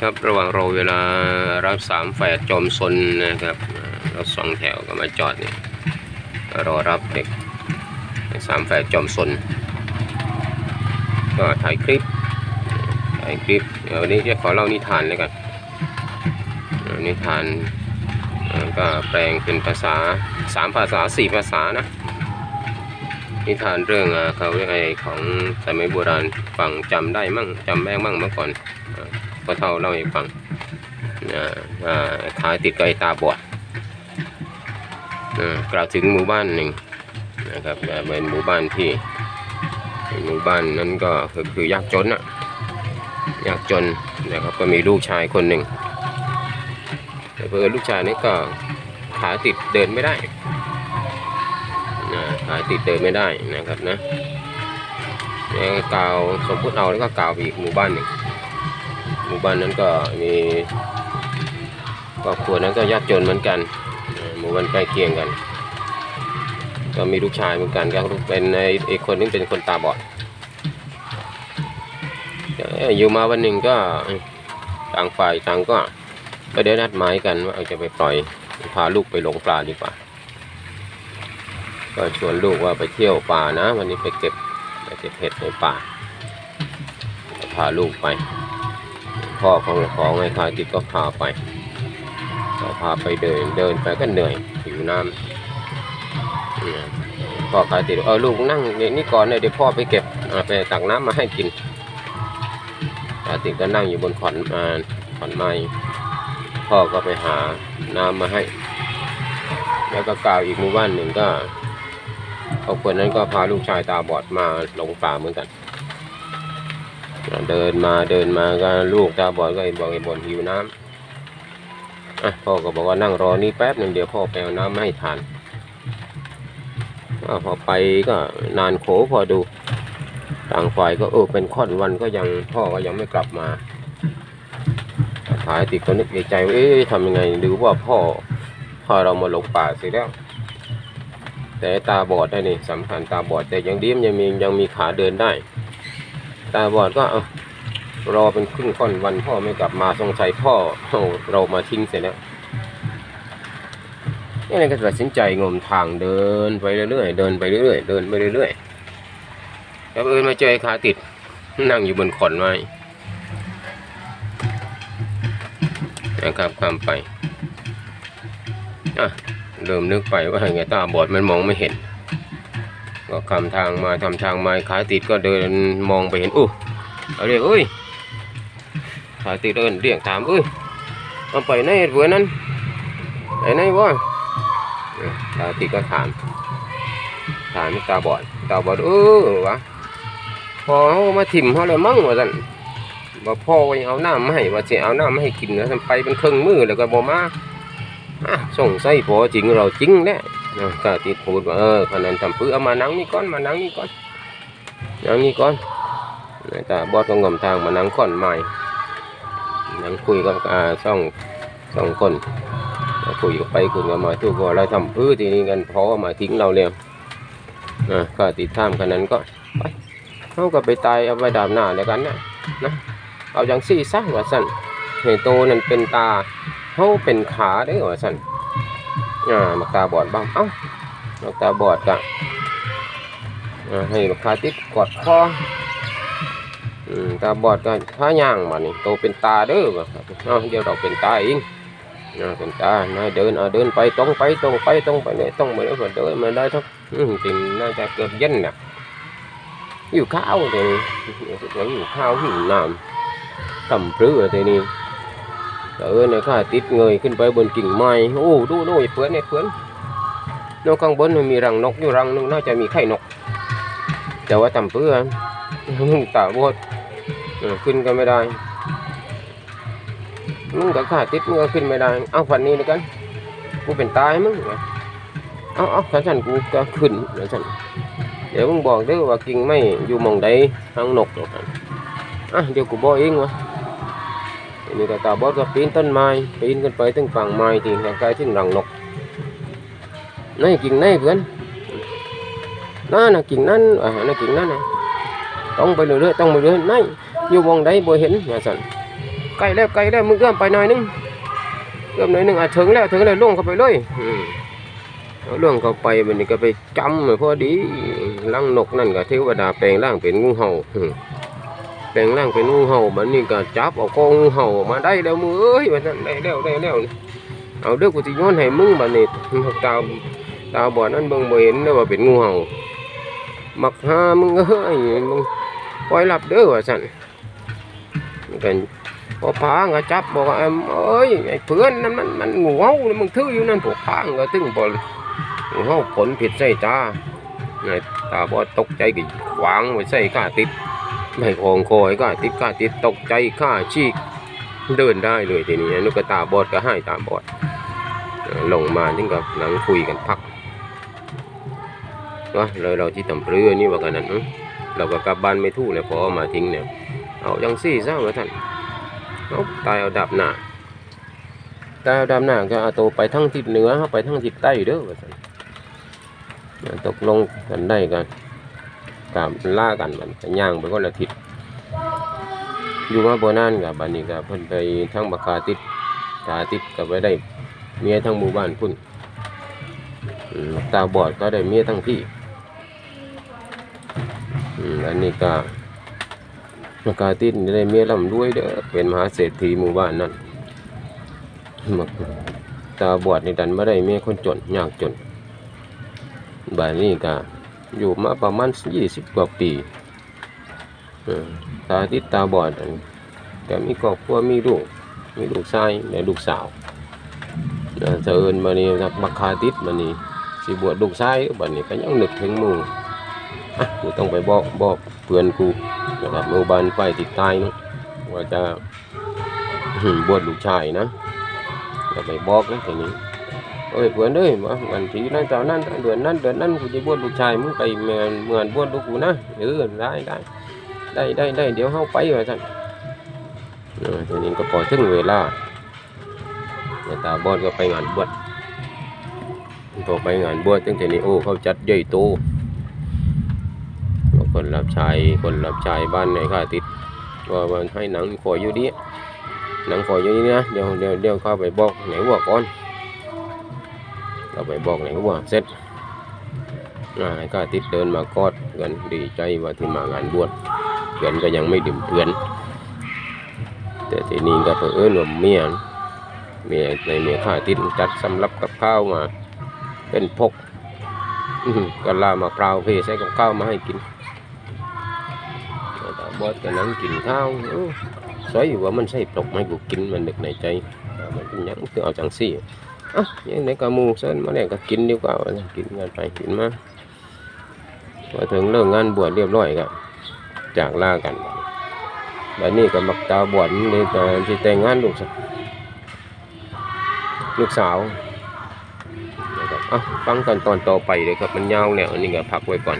ครับ ระหว่างรอเวลารับสามแฝดจอมซนนะครับเรถสองแถวก็มาจอดนี่รอรับเด็กสามแฝดจอมซนก็ถ่ายคลิปถ่ายคลิปเดี๋ยววันนี้จะขอเล่านิทานเลยกันนิทานก็แปลงเป็นภาษาสามภาษาสี่ภาษานะนิทานเรื่องอะเขาเรียกไอ้ของสมัยโบราณฟังจำได้มั่งจำแม่งมั่งเมื่อก่อน พ่อเท่าเล่าให้ฟังอ่าอ่าขาติดกับไอ้ตาบอดกล่าวถึงหมู่บ้านหนึ่งนะครับเป็นหมู่บ้านที่หมู่บ้านนั้นก็คือคือยากจนอะยากจนนะครับก็มีลูกชายคนหนึ่งแต่เพื่อลูกชายนี่ก็ขาติดเดินไม่ได้นะขาติดเดินไม่ได้นะครับนะแล้วกาวสมพุติเอาแล้วก็กล่าวไปอีกหมู่บ้านหนึ่ง มู่บ้านนั้นก็มีครอบครัวนั้นก็ยากจนเหมือนกัน หมู่บ้านใกล้เคียงกัน ก็มีลูกชายเหมือนกันก็เป็นอีกคนนึงเป็นคนตาบอดอยู่มาวันหนึ่งก็ต่างฝ่ายต่างก็ก็ได้นัดหมายกันว่าจะไปปล่อยพาลูกไปลงปลาดีกว่า ก็ชวนลูกว่าไปเที่ยวป่านะ วันนี้ไปเก็บไปเก็บเห็ดในป่าพาลูกไป พ่อของของไอ้คาติดก็พาไปก็พาไปเดินเดินไปก็เหนื่อยหิวน้ำพ่อคายติดเออลูกนั่งเดี๋ยนี่ก่อนเลยเดี๋ยวพ่อไปเก็บไปตักน้ำมาให้กินคาติดก็นั่งอยู่บนขอนขอนไม้พ่อก็ไปหาน้ำมาให้ แล้วก็กล่าวอีกหมู่บ้านหนึ่งก็ครอบครัวนั้นก็พาลูกชายตาบอดมาหลงป่าเหมือนกัน เดินมาเดินมาก็ลูกตาบอดก็บอกไอ้บนหิวน้ำอะพ่อก็บอกว่านั่งรอนี่แป๊บหนึ่งเดี๋ยวพ่อไปเอาน้ำมาให้ทานอพอไปก็นานโขพอดู ต่างฝ่ายก็เออเป็นค่อนวันก็ยังพ่อก็ยังไม่กลับมาขายติดก็นึกในใจว่าเอ๊ะทำยังไงหรือว่าพ่อพ่อเรามาหลงป่าเสร็จแล้ว แต่ตาบอดได้นี่สำคัญตาบอดแต่ยังดีมยังมียังมีขาเดินได้ ตาบอดก็เอารอเป็นครึ่งค่อนวันพ่อไม่กลับมาสงสัยพ่อเอาเรามาทิ้งเสร็จแล้วนี่เลยก็ตัดสินใจงมทางเดินไปเรื่อยๆเดินไปเรื่อยๆเดินไปเรื่อยๆแล้วเอิญมาเจอขาติดนั่งอยู่บนขอนไม้นะครับข้ามไปอะเริ่มนึกไปว่าไงตาบอดมันมองไม่เห็น ก็คำทางมาทำทางมาขายติดก็เดินมองไปเห็นอู้เอาเรียกเอ้ยขายติดเดินเรียกถามเอ้ยเอาไปไหนเบื่อนั้นไปไหนวะขายติดก็ถามถามตาบอดตาบอดเออวะพอเขามาถิ่มเขาเลยมั่งว่าสันว่าพ่อว่าเอาน้ำมาให้ว่าจะเอาน้ำมาให้กินนะทำไปเป็นเครื่องมือแล้วก็บอมาอะสงสัยพอจริงเราจริงแน่ ก็ติดพูดว่าเออขนาดทำปื้อเอามานั่งนี่ก่อนมานั่งนี่ก่อนนั่งนี่ก่อนแต่บอสก็งมทางมานั่งก่อนใหม่นั่งคุยกับอ่าสองสองคนคุยกันไปคุยกันมาทุกคนเราทำพื้ทีนี้กันพอมาทิ้งเราเลยนะก็ติดท่ามขนาดนั้นก็ไปเขาก็ไปตายเอาไปดาบหน้าแล้วกันนะนะเอาอย่างซี่ซะว่าสั่นเฮโตนั่นเป็นตาเขาเป็นขาได้หรอสั่น อ่ามักตาบอดบ้างเอ้ามักตาบอดกะอ่าให้มักขาติดกอดคออืมตาบอดก็ผ้าย่างมานี่โตเป็นตาเด้อบ่เอ้าเดี๋ยวเราเป็นตาเองอ่าเป็นตานายเดินเอาเดินไปตรงไปตรงไปตรงไปเนี่ยต้องไปแล้วก็เดินมาได้ทั้งอืมจริงน่าจะเกือบเย็นน่ะหิวข้าวเลยหิวข้าวหิวน้ำทำปรือทีนี้ เออเนี่ยข้าติดเงยขึ้นไปบนกิ่งไม้โอ้ดูดูไอ้เพื่อนไอ้เพื่อนนกข้างบนมันมีรังนกอยู่รังนึงน่าจะมีไข่นก แต่ว่าทำเพื่อนมึงตาบอดเออขึ้นก็ไม่ได้มึงกับข้าติดมึงก็ขึ้นไม่ได้ เอาฝันนี้แล้วกันกูเป็นตายมึงเอาเอาขันฉันกูก็ขึ้นแล้วฉันเดี๋ยวมึงบอกด้อว่ากิ่งไม่อยู่มองใดทางนกหรอกอะเดี๋ยวกูบอกเองวะ นี้ก็ตาบอดก็ปีนต้นไม้ปีนขึ้นไปถึงฝั่งไม้ที่ใกล้ถึงรังนกนั่นกิ่งนั่นเพื่อนนั่นน่ะกิ่งนั่นอ่านั่นกิ่งนั่นน่ะต้องไปเรื่อยๆต้องไปเรื่อยๆนั่นอยู่วงใดบ่เห็นว่าสั่นใกลแล้วใกลแล้วมึงเอื้อมไปหน่อยนึงเอื้อมหน่อยนึงอะถึงแล้วถึงแล้วล่วงเข้าไปเลยอืมเอาล่วงเข้าไปมันก็ไปจำเลยพอดีลังนกนั่นก็เทวดาแปลงร่างเป็นงูเห่าอืม แปลงร่างเป็นงูเห่ามันนี่ก็จับเอาคองูเห่ามาได้แล้วมึงเอ้ยมันนั่นได้แล้วได้แล้วเอาเด้อกูสิย้อนให้มึงบัดนี้ตาตาบอดนั่นเบิ่งบ่เห็นเด้อว่าเป็นงูเห่ามักหามึงเอ้ยมึงปล่อยหลับเด้อว่าซั่นกันพอพางก็จับบอกว่าเอิ่มเอ้ยไอ้เพื่อนนั่นมันมันงูเห่ามึงถืออยู่นั่นพวกพางก็ถึงบอลงูเห่าผลผิดใส่ตาไอ้ตาบอดตกใจก็วางไว้ใส่ก้าติด ไม่คองคอยก้าติดก้าติดตกใจข้าชีกเดินได้เลยทีนี้นุกตาบอดก็ให้ตาบอดลงมาถึงกับนั่งคุยกันพักว่าเลยเราที่ทำเรือนี่ว่ากันนั้นเราก็กลับบ้านไม่ถูกเลยพอมาทิ้งเนี่ยเอาจังซี่ซะว่าท่านเอาตายเอาดับหน้าตายเอาดับหน้าก็เอาตัวไปทั้งทิศเหนือเอไปทั้งทิศใต้เด้อว่าท่านอ่าตกลงกันได้กัน กามล่ากันมันย่างไปคนละทิศอยู่มาบ่นานกับบัดนี้ก็เพิ่นไปทั้งบักาติดกาติดก็ไปได้เมียทั้งหมู่บ้านพุ่นตาบอดก็ได้เมียทั้งที่อันนี้ก็มากาตินได้เมียร่ำรวยเด้อเป็นมหาเศรษฐีหมู่บ้านนั่นตาบอดนี่ดันไมาได้เมียคนจนยากจนบ้านนี้ก็ อยู่มาประมาณยี่สิบกว่าปีตาติดตาบอดแต่มีครอบครัวมีลูก มีลูกชายและลูกสาวเจริญมานี่บักคาติดมานี่สิบวชลูกชายบัดนี้ก็ยังนึกถึงมูอะกูต้องไปบอกบอกเพื่อนกูนะครับมู่บ้านไฟติดต้เนะว่าจะบวชลูกชายนะอย่าไปบอกนะทีนี้ เอ้ยเพื่อนเอ้ยมาวันที่นั้นตอนนั้นเดือนนั้นเดือนนั้นกูจะบวชลูกชายมึงไปเมือนเมือนบวชลูกกูนะเออได้ได้ได้ได้ได้เดี๋ยวเฮาไปว่าท่านเออทีนี้ก็พอถึงเวลาแม่ตาบอดก็ไปงานบวชพอไปงานบวชตั้งแต่นี้โอ้เขาจัดใหญ่โตแล้วคนรับใช้คนรับใช้บ้านไหนข้าติดว่ามันให้หนังคอยอยู่ดีหนังคอยอยู่นี่นะเดี๋ยวเดี๋ยวเดี๋ยวเข้าไปบอกไหนว่าก่อน เราไปบอกไหนว่าเสร็จอ่าให้ข้าติดเดินมากอดกันดีใจว่าที่มางานบวชเพื่อนก็ยังไม่ดื่มเพื่อน แต่ทีนี้ก็เผอิญว่าเมียเมียในเมียข้าติดจัดสำรับกับข้าวมา เป็นพกก็ลามะพร้าเพใส่กับข้าวมาให้กินตาบอดก็นั่งกินข้าวสวยอยู่ว่ามันใส่ปลกไม้กูกินมันนึกในใจมันเป็นยังคือเอาจังซี่ อะยังในกระมูเส้นมาแล้วก็กินดีกว่าว่าซั่นกินกันไปกินมาพอถึงเลิกงงานบวชเรียบร้อยก็จากลากันแบัดนี้ก็มักตาบอดนี่ตอนที่แต่งงานลูกสาวลูกสาวนะครับอะฟังกันตอนต่อไปเลยครับมันยาวแล้วอันนี้ก็พักไว้ก่อน